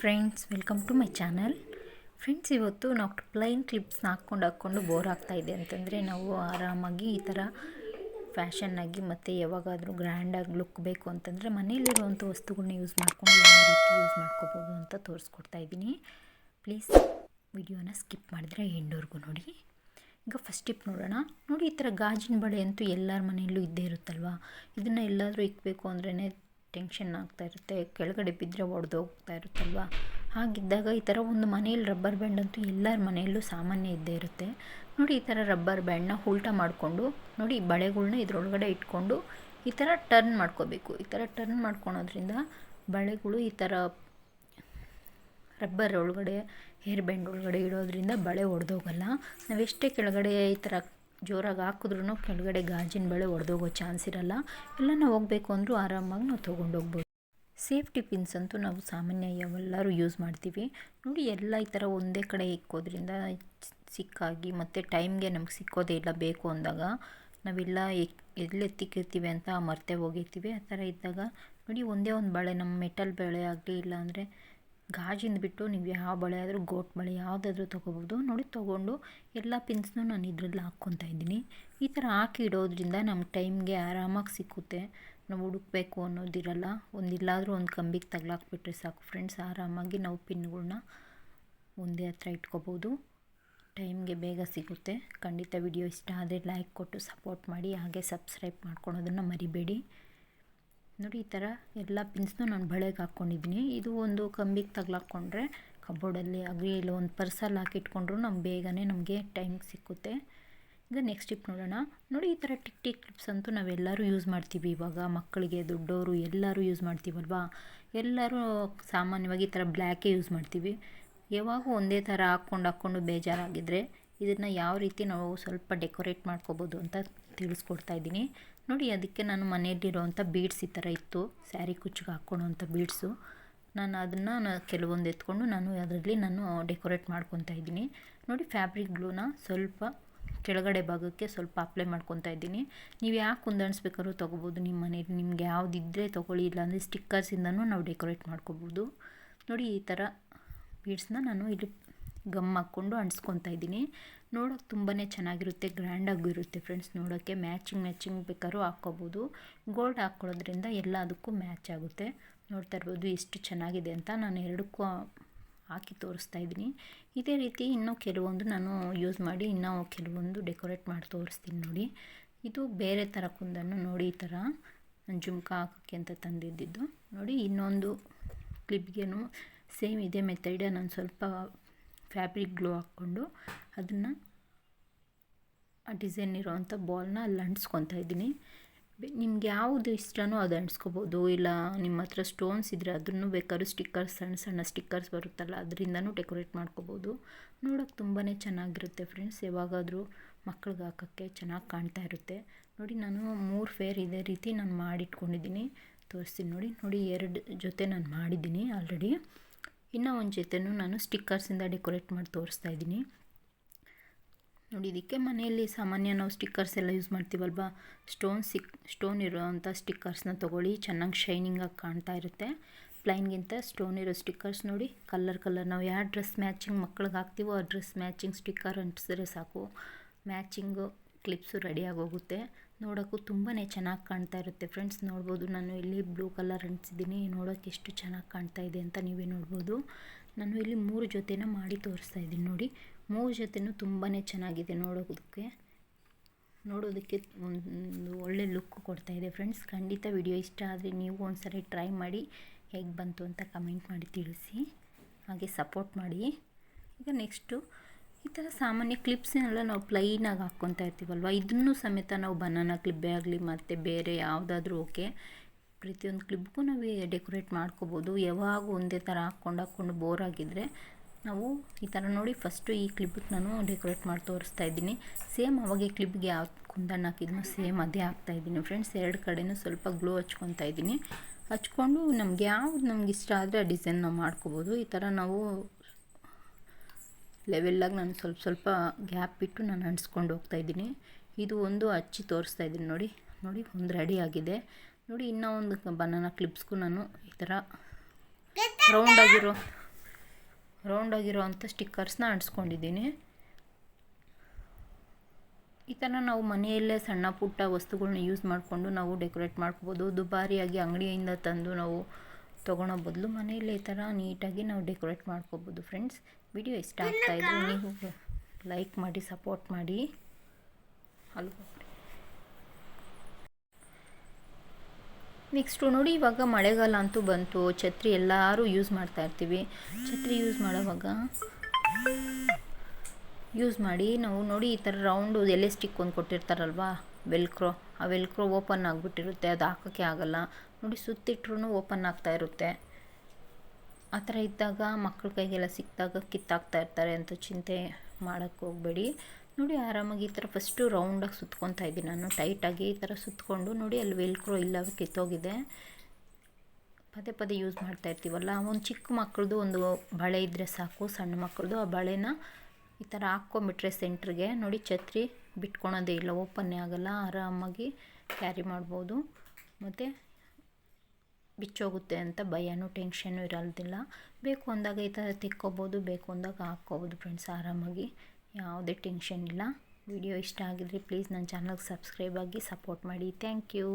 Friends welcome to my channel friends ಇವತ್ತು ನಾವು plain ಕ್ಲಿಪ್ಸ್ನ ಹಾಕ್ಕೊಂಡು ಹಾಕ್ಕೊಂಡು ಬೋರ್ ಆಗ್ತಾ ಇದೆ ಅಂತಂದರೆ ನಾವು ಆರಾಮಾಗಿ ಈ ಥರ ಫ್ಯಾಷನ್ನಾಗಿ ಮತ್ತು ಯಾವಾಗಾದರೂ ಗ್ರ್ಯಾಂಡಾಗಿ ಲುಕ್ ಬೇಕು ಅಂತಂದರೆ ಮನೆಯಲ್ಲಿರುವಂಥ ವಸ್ತುಗಳನ್ನ ಯೂಸ್ ಮಾಡ್ಕೊಂಡು ಯಾವ ರೀತಿ ಯೂಸ್ ಮಾಡ್ಕೋಬೋದು ಅಂತ ತೋರಿಸ್ಕೊಡ್ತಾ ಇದ್ದೀನಿ. ಪ್ಲೀಸ್ ವಿಡಿಯೋನ ಸ್ಕಿಪ್ ಮಾಡಿದ್ರೆ ಎಂಡೋರ್ಗೂ ನೋಡಿ. ಈಗ ಫಸ್ಟ್ ಟಿಪ್ ನೋಡೋಣ. ನೋಡಿ ಈ ಥರ ಗಾಜಿನ ಬಳೆ ಅಂತೂ ಎಲ್ಲರ ಮನೆಯಲ್ಲೂ ಇದ್ದೇ ಇರುತ್ತಲ್ವ? ಇದನ್ನು ಎಲ್ಲಾದರೂ ಇಕ್ಕಬೇಕು ಅಂದ್ರೇ ಟೆನ್ಷನ್ ಆಗ್ತಾ ಇರುತ್ತೆ, ಕೆಳಗಡೆ ಬಿದ್ದರೆ ಒಡೆದೋಗ್ತಾ ಇರುತ್ತಲ್ವಾ? ಹಾಗಿದ್ದಾಗ ಈ ಥರ ಒಂದು ಮನೆಯಲ್ಲಿ ರಬ್ಬರ್ ಬ್ಯಾಂಡ್ ಅಂತೂ ಎಲ್ಲರ ಮನೆಯಲ್ಲೂ ಸಾಮಾನ್ಯ ಇದ್ದೇ ಇರುತ್ತೆ. ನೋಡಿ ಈ ಥರ ರಬ್ಬರ್ ಬ್ಯಾಂಡ್ನ ಉಲ್ಟಾ ಮಾಡಿಕೊಂಡು, ನೋಡಿ ಬಳೆಗಳ್ನ ಇದರೊಳಗಡೆ ಇಟ್ಕೊಂಡು ಈ ಥರ ಟರ್ನ್ ಮಾಡ್ಕೋಬೇಕು. ಈ ಥರ ಟರ್ನ್ ಮಾಡ್ಕೊಳೋದ್ರಿಂದ ಬಳೆಗಳು ಈ ಥರ ರಬ್ಬರ್ ಒಳಗಡೆ, ಹೇರ್ ಬ್ಯಾಂಡ್ ಒಳಗಡೆ ಇಡೋದ್ರಿಂದ ಬಳೆ ಒಡೆದೋಗಲ್ಲ. ನಾವೆಷ್ಟೇ ಕೆಳಗಡೆ ಈ ಥರ ಜೋರಾಗಿ ಹಾಕಿದ್ರೂ ಕೆಳಗಡೆ ಗಾಜಿನ ಬಳೆ ಒಡೆದೋಗೋ ಚಾನ್ಸ್ ಇರಲ್ಲ. ನಾವು ಹೋಗಬೇಕು ಅಂದರೂ ಆರಾಮಾಗಿ ನಾವು ತೊಗೊಂಡೋಗ್ಬೋದು ಸೇಫ್ಟಿ ಪಿನ್ಸ್ ಅಂತೂ ನಾವು ಸಾಮಾನ್ಯ ಎಲ್ಲರೂ ಯೂಸ್ ಮಾಡ್ತೀವಿ. ನೋಡಿ ಎಲ್ಲ ಈ ಥರ ಒಂದೇ ಕಡೆ ಇಕ್ಕೋದ್ರಿಂದ ಸಿಕ್ಕಾಗಿ ಮತ್ತು ಟೈಮ್ಗೆ ನಮ್ಗೆ ಸಿಕ್ಕೋದೇ ಇಲ್ಲ ಬೇಕು ಅಂದಾಗ ನಾವೆಲ್ಲ ಎಲ್ಲೆತ್ತಿಕ್ಕಿರ್ತೀವಿ ಅಂತ ಮರ್ತೆ ಹೋಗಿರ್ತೀವಿ. ಆ ಥರ ಇದ್ದಾಗ ನೋಡಿ ಒಂದೇ ಒಂದು ಬಳೆ ನಮ್ಮ ಮೆಟಲ್ ಬಳೆ ಆಗಲಿ ಇಲ್ಲಾಂದರೆ ಗಾಜಿಂದ ಬಿಟ್ಟು ನೀವು ಯಾವ ಬಳೆ ಆದರೂ ಗೋಟ್ ಬಳೆ ಯಾವುದಾದ್ರೂ ತೊಗೋಬೋದು. ನೋಡಿ, ತೊಗೊಂಡು ಎಲ್ಲ ಪಿನ್ಸ್ನೂ ನಾನು ಇದರಲ್ಲಿ ಹಾಕ್ಕೊತಾ ಇದ್ದೀನಿ. ಈ ಥರ ಹಾಕಿ ಇಡೋದ್ರಿಂದ ನಮ್ಮ ಟೈಮ್ಗೆ ಆರಾಮಾಗಿ ಸಿಕ್ಕುತ್ತೆ. ನಾವು ಹುಡುಕ್ಬೇಕು ಅನ್ನೋದಿರಲ್ಲ. ಒಂದಿಲ್ಲಾದರೂ ಒಂದು ಕಂಬಿಗೆ ತಗ್ಲಾಕ್ಬಿಟ್ರೆ ಸಾಕು ಫ್ರೆಂಡ್ಸ್ ಆರಾಮಾಗಿ ನಾವು ಪಿನ್ಗಳನ್ನ ಒಂದೇ ಹತ್ರ ಇಟ್ಕೋಬೋದು. ಟೈಮ್ಗೆ ಬೇಗ ಸಿಗುತ್ತೆ. ಖಂಡಿತ ವಿಡಿಯೋ ಇಷ್ಟ ಆದರೆ ಲೈಕ್ ಕೊಟ್ಟು ಸಪೋರ್ಟ್ ಮಾಡಿ. ಹಾಗೆ ಸಬ್ಸ್ಕ್ರೈಬ್ ಮಾಡ್ಕೊಳೋದನ್ನು ಮರಿಬೇಡಿ. ನೋಡಿ ಈ ಥರ ಎಲ್ಲ ಪಿನ್ಸ್ನೂ ನಾನು ಬಳೆಗೆ ಹಾಕ್ಕೊಂಡಿದ್ದೀನಿ ಇದು ಒಂದು ಕಂಬಿಗೆ ತಗ್ಲಾಕ್ಕೊಂಡ್ರೆ ಕಬೋರ್ಡಲ್ಲಿ ಆಗಲಿ ಇಲ್ಲ ಒಂದು ಪರ್ಸಲ್ಲಿ ಹಾಕಿಟ್ಕೊಂಡ್ರು ನಮ್ಗೆ ಬೇಗನೆ ನಮಗೆ ಟೈಮ್ ಸಿಕ್ಕುತ್ತೆ. ಈಗ ನೆಕ್ಸ್ಟ್ ಟಿಪ್ ನೋಡೋಣ. ನೋಡಿ ಈ ಥರ ಟಿಕ್ ಟಿಕ್ ಕ್ಲಿಪ್ಸ್ ಅಂತೂ ನಾವೆಲ್ಲರೂ ಯೂಸ್ ಮಾಡ್ತೀವಿ ಇವಾಗ. ಮಕ್ಕಳಿಗೆ ದೊಡ್ಡವರು ಎಲ್ಲರೂ ಯೂಸ್ ಮಾಡ್ತೀವಲ್ವಾ? ಎಲ್ಲರೂ ಸಾಮಾನ್ಯವಾಗಿ ಈ ಥರ ಬ್ಲ್ಯಾಕೇ ಯೂಸ್ ಮಾಡ್ತೀವಿ. ಯಾವಾಗ ಒಂದೇ ಥರ ಹಾಕ್ಕೊಂಡು ಹಾಕ್ಕೊಂಡು ಬೇಜಾರಾಗಿದ್ದರೆ ಇದನ್ನು ಯಾವ ರೀತಿ ನಾವು ಸ್ವಲ್ಪ ಡೆಕೋರೇಟ್ ಮಾಡ್ಕೋಬೋದು ಅಂತ ತಿಳಿಸ್ಕೊಡ್ತಾ ಇದ್ದೀನಿ. ನೋಡಿ, ಅದಕ್ಕೆ ನಾನು ಮನೆಯಲ್ಲಿರೋವಂಥ ಬೀಡ್ಸ್ ಈ ಥರ ಇತ್ತು. ಸ್ಯಾರಿ ಕುಚ್ಚಿಗೆ ಹಾಕ್ಕೊಳೋವಂಥ ಬೀಡ್ಸು ನಾನು ಅದನ್ನು ನಾನು ಕೆಲವೊಂದು ಎತ್ಕೊಂಡು ನಾನು ಅದರಲ್ಲಿ ನಾನು ಡೆಕೋರೇಟ್ ಮಾಡ್ಕೊತಾ ಇದ್ದೀನಿ. ನೋಡಿ ಫ್ಯಾಬ್ರಿಕ್ ಗ್ಲೂನ ಸ್ವಲ್ಪ ಕೆಳಗಡೆ ಭಾಗಕ್ಕೆ ಸ್ವಲ್ಪ ಅಪ್ಲೈ ಮಾಡ್ಕೊತಾ ಇದ್ದೀನಿ. ನೀವು ಯಾಕೆ ಕುಂದಾಣಿಸ್ಬೇಕಾದ್ರೂ ತೊಗೋಬೋದು. ನಿಮ್ಮ ಮನೇಲಿ ನಿಮ್ಗೆ ಯಾವುದಿದ್ದರೆ ತೊಗೊಳ್ಳಿ, ಇಲ್ಲಾಂದರೆ ಸ್ಟಿಕ್ಕರ್ಸಿಂದನೂ ನಾವು ಡೆಕೋರೇಟ್ ಮಾಡ್ಕೋಬೋದು. ನೋಡಿ, ಈ ಥರ ಬೀಡ್ಸ್ನ ನಾನು ಇಲ್ಲಿ ಗಮ್ ಹಾಕ್ಕೊಂಡು ಅಂಟಿಸ್ಕೊತಾ ಇದ್ದೀನಿ. ನೋಡೋಕೆ ತುಂಬಾ ಚೆನ್ನಾಗಿರುತ್ತೆ, ಗ್ರ್ಯಾಂಡಾಗೂ ಇರುತ್ತೆ ಫ್ರೆಂಡ್ಸ್. ನೋಡೋಕ್ಕೆ ಮ್ಯಾಚಿಂಗ್ ಮ್ಯಾಚಿಂಗ್ ಬೇಕಾದ್ರೂ ಹಾಕ್ಕೋಬೋದು. ಗೋಲ್ಡ್ ಹಾಕ್ಕೊಳ್ಳೋದ್ರಿಂದ ಎಲ್ಲ ಅದಕ್ಕೂ ಮ್ಯಾಚ್ ಆಗುತ್ತೆ. ನೋಡ್ತಾ ಇರ್ಬೋದು ಎಷ್ಟು ಚೆನ್ನಾಗಿದೆ ಅಂತ ನಾನು ಎರಡಕ್ಕೂ ಹಾಕಿ ತೋರಿಸ್ತಾ ಇದ್ದೀನಿ. ಇದೇ ರೀತಿ ಇನ್ನೂ ಕೆಲವೊಂದು ನಾನು ಯೂಸ್ ಮಾಡಿ, ಇನ್ನೂ ಕೆಲವೊಂದು ಡೆಕೋರೇಟ್ ಮಾಡಿ ತೋರಿಸ್ತೀನಿ ನೋಡಿ. ಇದು ಬೇರೆ ಥರ ಕುಂದನ್ನು ನೋಡಿ, ಈ ಥರ ಜುಮ್ಕ ಹಾಕೋಕ್ಕೆ ಅಂತ ತಂದಿದ್ದಿದ್ದು. ನೋಡಿ ಇನ್ನೊಂದು ಕ್ಲಿಪ್ಗೇನು ಸೇಮ್ ಇದೇ ಮೆಥಡ್ ನಾನು ಸ್ವಲ್ಪ ಫ್ಯಾಬ್ರಿಕ್ ಗ್ಲೋ ಹಾಕ್ಕೊಂಡು ಅದನ್ನು ಆ ಡಿಸೈನ್ ಇರೋವಂಥ ಬಾಲ್ನ ಅಲ್ಲಿ ಅಂಟಿಸ್ಕೊತಾ ಇದ್ದೀನಿ. ನಿಮ್ಗೆ ಯಾವುದು ಇಷ್ಟನೋ ಅದು ಅಂಟಿಸ್ಕೋಬೋದು. ಇಲ್ಲ ನಿಮ್ಮ ಹತ್ರ ಸ್ಟೋನ್ಸ್ ಇದ್ದರೆ ಅದನ್ನು ಬೇಕಾದ್ರೂ ಸ್ಟಿಕ್ಕರ್ಸ್ ಸಣ್ಣ ಸಣ್ಣ ಸ್ಟಿಕ್ಕರ್ಸ್ ಬರುತ್ತಲ್ಲ, ಅದರಿಂದನೂ ಡೆಕೋರೇಟ್ ಮಾಡ್ಕೋಬೋದು. ನೋಡೋಕೆ ತುಂಬಾ ಚೆನ್ನಾಗಿರುತ್ತೆ ಫ್ರೆಂಡ್ಸ್ ಯಾವಾಗಾದರೂ ಮಕ್ಳಿಗೆ ಹಾಕೋಕ್ಕೆ ಚೆನ್ನಾಗಿ ಕಾಣ್ತಾ ಇರುತ್ತೆ. ನೋಡಿ, ನಾನು ಮೂರು ಫೇರ್ ಇದೇ ರೀತಿ ನಾನು ಮಾಡಿಟ್ಕೊಂಡಿದ್ದೀನಿ. ತೋರಿಸ್ತೀನಿ ನೋಡಿ ನೋಡಿ, ಎರಡು ಜೊತೆ ನಾನು ಮಾಡಿದ್ದೀನಿ ಆಲ್ರೆಡಿ ಇನ್ನೂ ಒಂದು ಜೊತೆನೂ ನಾನು ಸ್ಟಿಕ್ಕರ್ಸಿಂದ ಡೆಕೋರೇಟ್ ಮಾಡಿ ತೋರಿಸ್ತಾ ಇದ್ದೀನಿ. ನೋಡಿ, ಇದಕ್ಕೆ ಮನೆಯಲ್ಲಿ ಸಾಮಾನ್ಯ ನಾವು ಸ್ಟಿಕ್ಕರ್ಸ್ ಎಲ್ಲ ಯೂಸ್ ಮಾಡ್ತೀವಲ್ವ? ಸ್ಟೋನ್ ಸಿಕ್ ಸ್ಟೋನ್ ಇರೋವಂಥ ಸ್ಟಿಕ್ಕರ್ಸ್ನ ತೊಗೊಳ್ಳಿ. ಚೆನ್ನಾಗಿ ಶೈನಿಂಗಾಗಿ ಕಾಣ್ತಾ ಇರುತ್ತೆ. ಪ್ಲೈನ್ಗಿಂತ ಸ್ಟೋನ್ ಇರೋ ಸ್ಟಿಕ್ಕರ್ಸ್ ನೋಡಿ ಕಲರ್ ಕಲರ್ ನಾವು ಯಾವ ಡ್ರೆಸ್ ಮ್ಯಾಚಿಂಗ್ ಮಕ್ಳಿಗೆ ಹಾಕ್ತೀವೋ ಆ ಡ್ರೆಸ್ ಮ್ಯಾಚಿಂಗ್ ಸ್ಟಿಕ್ಕರ್ ಅಂಟಿಸಿದ್ರೆ ಸಾಕು. ಮ್ಯಾಚಿಂಗು ಕ್ಲಿಪ್ಸು ರೆಡಿಯಾಗಿ ಹೋಗುತ್ತೆ. ನೋಡೋಕ್ಕೂ ತುಂಬಾ ಚೆನ್ನಾಗಿ ಕಾಣ್ತಾ ಇರುತ್ತೆ ಫ್ರೆಂಡ್ಸ್. ನೋಡ್ಬೋದು ನಾನು ಇಲ್ಲಿ ಬ್ಲೂ ಕಲರ್ ಅಂಟಿಸಿದ್ದೀನಿ. ನೋಡೋಕ್ಕೆ ಎಷ್ಟು ಚೆನ್ನಾಗಿ ಕಾಣ್ತಾ ಇದೆ ಅಂತ ನೀವೇ ನೋಡ್ಬೋದು. ನಾನು ಇಲ್ಲಿ ಮೂರು ಜೊತೆನ ಮಾಡಿ ತೋರಿಸ್ತಾ ಇದ್ದೀನಿ ನೋಡಿ. ಮೂರು ಜೊತೆನೂ ತುಂಬಾ ಚೆನ್ನಾಗಿದೆ ನೋಡೋದಕ್ಕೆ. ನೋಡೋದಕ್ಕೆ ಒಂದು ಒಳ್ಳೆ ಲುಕ್ ಕೊಡ್ತಾ ಇದೆ ಫ್ರೆಂಡ್ಸ್. ಖಂಡಿತ ವಿಡಿಯೋ ಇಷ್ಟ ಆದರೆ ನೀವು ಒಂದ್ಸರಿ ಟ್ರೈ ಮಾಡಿ ಹೇಗೆ ಬಂತು ಅಂತ ಕಮೆಂಟ್ ಮಾಡಿ ತಿಳಿಸಿ. ಹಾಗೆ ಸಪೋರ್ಟ್ ಮಾಡಿ. ಈಗ ನೆಕ್ಸ್ಟು ಈ ಥರ ಸಾಮಾನ್ಯ ಕ್ಲಿಪ್ಸ್ನೆಲ್ಲ ನಾವು ಪ್ಲೈನಾಗಿ ಹಾಕ್ಕೊತಾ ಇರ್ತೀವಲ್ವ? ಇದನ್ನು ಸಮೇತ ನಾವು ಬನಾನಾ ಕ್ಲಿಬ್ಬೇ ಆಗಲಿ ಮತ್ತು ಬೇರೆ ಯಾವುದಾದ್ರೂ ಓಕೆ ಪ್ರತಿಯೊಂದು ಕ್ಲಿಬ್ಗೂ ನಾವು ಡೆಕೋರೇಟ್ ಮಾಡ್ಕೋಬೋದು. ಯಾವಾಗ ಒಂದೇ ಥರ ಹಾಕ್ಕೊಂಡು ಹಾಕ್ಕೊಂಡು ಬೋರ್ ಆಗಿದ್ದರೆ ನಾವು ಈ ಥರ ನೋಡಿ ಫಸ್ಟು ಈ ಕ್ಲಿಪ್ಗೆ ನಾನು ಡೆಕೋರೇಟ್ ಮಾಡಿ ತೋರಿಸ್ತಾ ಇದ್ದೀನಿ. ಸೇಮ್ ಅವಾಗೆ ಕ್ಲಿಪ್ಗೆ ಯಾವ ಕುಂದನ್ನು ಹಾಕಿದ್ನೋ ಸೇಮ್ ಅದೇ ಹಾಕ್ತಾ ಇದ್ದೀನಿ ಫ್ರೆಂಡ್ಸ್ ಎರಡು ಕಡೆನೂ ಸ್ವಲ್ಪ ಗ್ಲೋ ಹಚ್ಕೊತಾ ಇದ್ದೀನಿ. ಹಚ್ಕೊಂಡು ನಮ್ಗೆ ಯಾವ್ದು ನಮ್ಗೆ ಇಷ್ಟ ಆದರೆ ಆ ಡಿಸೈನ್ ನಾವು ಮಾಡ್ಕೋಬೋದು. ಈ ಥರ ನಾವು ಲೆವೆಲ್ಲಾಗಿ ನಾನು ಸ್ವಲ್ಪ ಸ್ವಲ್ಪ ಗ್ಯಾಪ್ ಬಿಟ್ಟು ನಾನು ಅಂಟಿಸ್ಕೊಂಡು ಹೋಗ್ತಾಯಿದ್ದೀನಿ ಇದು ಒಂದು ಹಚ್ಚಿ ತೋರಿಸ್ತಾ ಇದ್ದೀನಿ ನೋಡಿ. ನೋಡಿ, ಒಂದು ರೆಡಿ ಆಗಿದೆ. ನೋಡಿ, ಇನ್ನೂ ಒಂದು ಬನಾನಾ ಕ್ಲಿಪ್ಸ್ಗೂ ನಾನು ಈ ಥರ ರೌಂಡಾಗಿರೋ ರೌಂಡಾಗಿರೋ ಅಂಥ ಸ್ಟಿಕ್ಕರ್ಸ್ನ ಅಂಟಿಸ್ಕೊಂಡಿದ್ದೀನಿ. ಈ ಥರ ನಾವು ಮನೆಯಲ್ಲೇ ಸಣ್ಣ ಪುಟ್ಟ ವಸ್ತುಗಳನ್ನ ಯೂಸ್ ಮಾಡಿಕೊಂಡು ನಾವು ಡೆಕೋರೇಟ್ ಮಾಡ್ಕೋಬೋದು. ದುಬಾರಿಯಾಗಿ ಅಂಗಡಿಯಿಂದ ತಂದು ನಾವು ತೊಗೊಳೋ ಬದಲು ಮನೆಯಲ್ಲಿ ಈ ಥರ ನೀಟಾಗಿ ನಾವು ಡೆಕೋರೇಟ್ ಮಾಡ್ಕೋಬೋದು ಫ್ರೆಂಡ್ಸ್. ವಿಡಿಯೋ ಇಷ್ಟ ಆಗ್ತಾಯಿದ್ರೆ ನೀವು ಲೈಕ್ ಮಾಡಿ ಸಪೋರ್ಟ್ ಮಾಡಿ. ಅಲ್ವಾ? ನೆಕ್ಸ್ಟು ನೋಡಿ ಇವಾಗ ಮಳೆಗಾಲ ಅಂತೂ ಬಂತು. ಛತ್ರಿ ಎಲ್ಲರೂ ಯೂಸ್ ಮಾಡ್ತಾ ಇರ್ತೀವಿ. ಛತ್ರಿ ಯೂಸ್ ಮಾಡೋವಾಗ ಯೂಸ್ ಮಾಡಿ ನಾವು ನೋಡಿ ಈ ಥರ ರೌಂಡು ಎಲೆ ಸ್ಟಿಕ್ ಒಂದು ಕೊಟ್ಟಿರ್ತಾರಲ್ವಾ ವೆಲ್ಕ್ರೋ ಆ ವೆಲ್ಕ್ರೋ ಓಪನ್ ಆಗಿಬಿಟ್ಟಿರುತ್ತೆ, ಅದು ಹಾಕೋಕ್ಕೆ ಆಗಲ್ಲ. ನೋಡಿ ಸುತ್ತಿಟ್ರೂ ಓಪನ್ ಆಗ್ತಾ ಇರುತ್ತೆ. ಆ ಥರ ಇದ್ದಾಗ ಮಕ್ಕಳ ಕೈಗೆಲ್ಲ ಸಿಕ್ಕಿದಾಗ ಕಿತ್ತಾಕ್ತಾ ಇರ್ತಾರೆ ಅಂತ ಚಿಂತೆ ಮಾಡೋಕ್ಕೆ ಹೋಗಬೇಡಿ. ನೋಡಿ ಆರಾಮಾಗಿ ಈ ಥರ ಫಸ್ಟು ರೌಂಡಾಗಿ ಸುತ್ಕೊತಾ ಇದ್ದೀನಿ ನಾನು ಟೈಟಾಗಿ ಈ ಥರ ಸುತ್ತಕೊಂಡು ನೋಡಿ ಅಲ್ಲಿ ವೆಲ್ಕ್ರೋ ಇಲ್ಲ ಕಿತ್ತೋಗಿದೆ. ಪದೇ ಪದೇ ಯೂಸ್ ಮಾಡ್ತಾ ಇರ್ತೀವಲ್ಲ, ಒಂದು ಚಿಕ್ಕ ಮಕ್ಕಳದು ಒಂದು ಬಳೆ ಇದ್ದರೆ ಸಾಕು, ಸಣ್ಣ ಮಕ್ಕಳದು ಆ ಬಳೆನ ಈ ಥರ ಹಾಕ್ಕೊಂಬಿಟ್ರೆ ಸೆಂಟ್ರಿಗೆ. ನೋಡಿ ಛತ್ರಿ ಬಿಟ್ಕೊಳೋದೇ ಇಲ್ಲ, ಓಪನ್ನೇ ಆಗೋಲ್ಲ. ಆರಾಮಾಗಿ ಕ್ಯಾರಿ ಮಾಡ್ಬೋದು. ಮತ್ತು ಬಿಚ್ಚೋಗುತ್ತೆ ಅಂತ ಭಯನೂ ಟೆನ್ಷನು ಇರೋದಿಲ್ಲ ಬೇಕು ಅಂದಾಗ ಈ ಥರ ತಿಕ್ಕೋಬೋದು, ಬೇಕು ಅಂದಾಗ ಹಾಕ್ಕೋಬೋದು ಫ್ರೆಂಡ್ಸ್ ಆರಾಮಾಗಿ. ಯಾವುದೇ ಟೆನ್ಷನ್ ಇಲ್ಲ. ವಿಡಿಯೋ ಇಷ್ಟ ಆಗಿದ್ರೆ ಪ್ಲೀಸ್ ನನ್ನ ಚಾನಲ್ಗೆ ಸಬ್ಸ್ಕ್ರೈಬ್ ಆಗಿ ಸಪೋರ್ಟ್ ಮಾಡಿ. Thank you.